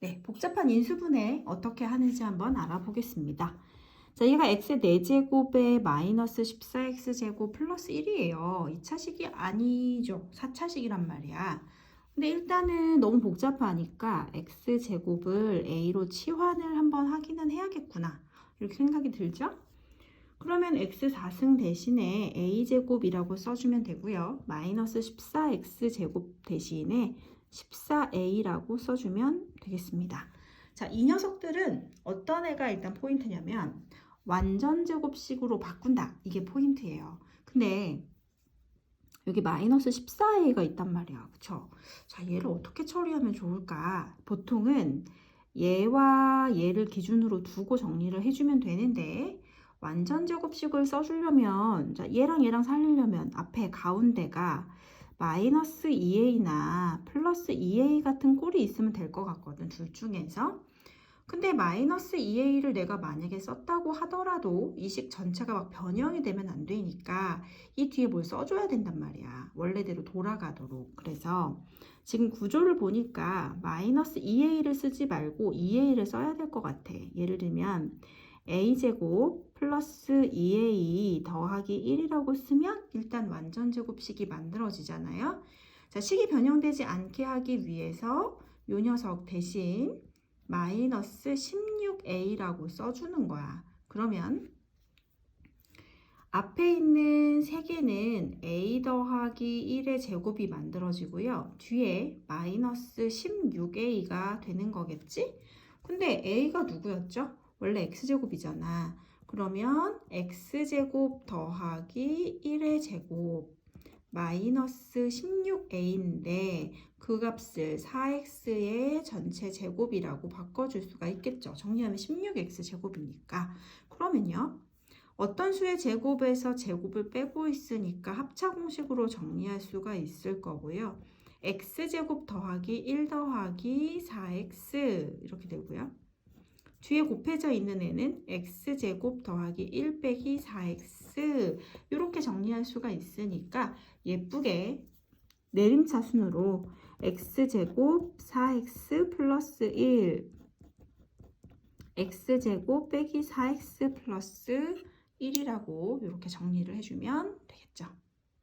네, 복잡한 인수분해 어떻게 하는지 한번 알아보겠습니다. 자, 얘가 x의 4제곱에 마이너스 14x제곱 플러스 1이에요. 2차식이 아니죠. 4차식이란 말이야. 근데 일단은 너무 복잡하니까 x제곱을 a로 치환을 한번 하기는 해야겠구나. 이렇게 생각이 들죠? 그러면 x 4승 대신에 a제곱이라고 써주면 되고요. 마이너스 14x제곱 대신에 14a라고 써주면 되겠습니다. 자, 이 녀석들은 어떤 애가 일단 포인트냐면 완전 제곱식으로 바꾼다. 이게 포인트예요. 근데 여기 마이너스 14a가 있단 말이야. 그쵸? 자, 얘를 어떻게 처리하면 좋을까? 보통은 얘와 얘를 기준으로 두고 정리를 해주면 되는데 완전 제곱식을 써주려면 자, 얘랑 얘랑 살리려면 앞에 가운데가 마이너스 2a나 플러스 2a 같은 꼴이 있으면 될 것 같거든. 둘 중에서. 근데 마이너스 2a를 내가 만약에 썼다고 하더라도 이 식 전체가 막 변형이 되면 안 되니까 이 뒤에 뭘 써줘야 된단 말이야. 원래대로 돌아가도록. 그래서 지금 구조를 보니까 마이너스 2a를 쓰지 말고 2a를 써야 될 것 같아. 예를 들면 a제곱 플러스 2a 더하기 1이라고 쓰면 일단 완전 제곱식이 만들어지잖아요. 자, 식이 변형되지 않게 하기 위해서 요 녀석 대신 마이너스 16a라고 써주는 거야. 그러면 앞에 있는 세 개는 a 더하기 1의 제곱이 만들어지고요. 뒤에 마이너스 16a가 되는 거겠지? 근데 a가 누구였죠? 원래 x제곱이잖아. 그러면 x제곱 더하기 1의 제곱 마이너스 16a인데 그 값을 4x의 전체 제곱이라고 바꿔줄 수가 있겠죠. 정리하면 16x 제곱이니까. 그러면요. 어떤 수의 제곱에서 제곱을 빼고 있으니까 합차 공식으로 정리할 수가 있을 거고요. x제곱 더하기 1 더하기 4x 이렇게 되고요. 뒤에 곱해져 있는 애는 x제곱 더하기 1 빼기 4x 이렇게 정리할 수가 있으니까 예쁘게 내림차 순으로 x제곱 4x 플러스 1 x제곱 빼기 4x 플러스 1이라고 이렇게 정리를 해주면 되겠죠.